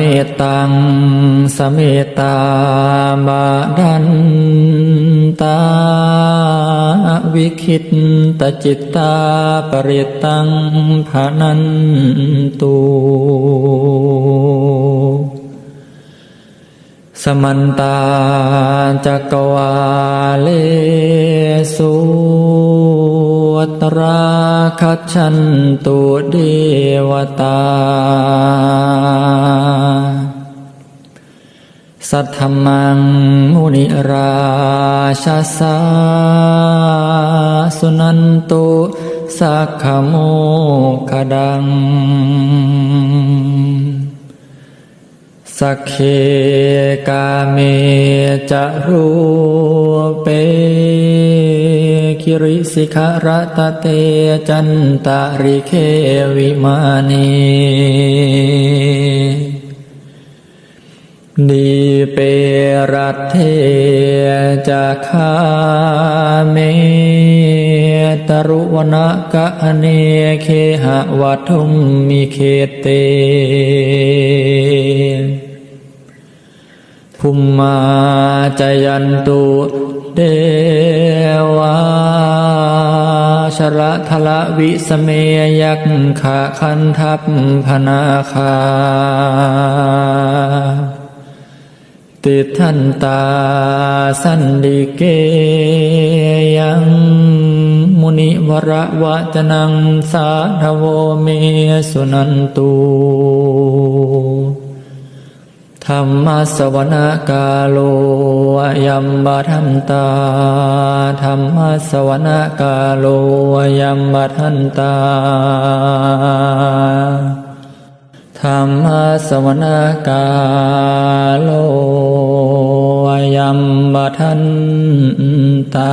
มตังสเมตาบาดันตาวิคิตตจิตตาปริตังภานันตุสมันตาจักวาเลสุตรา คัจฉันตุเดวตา สัทธมังมุนิราชาสาสุนันตุสักขโมคดัง สักเคกาเมจะรูเป คิริสิขารตะเตจันตาริเควิมานีดีเปรัตเทจะคาเมตรุวนกะเนเคหะวัทุมมิเคเต ภุมมาจยันตุเดวาชระทละวิสเมยักขะคันทัพพนาคา ติทันตาสันดิเกยังมุนิวระวะจนังสาธโวเมสุนันตุ ธรรมสวนกาโลยัมบทันตาธรรมสวนกาโลยัมบทันตาธรรมสวนกาโลยัมบทันตา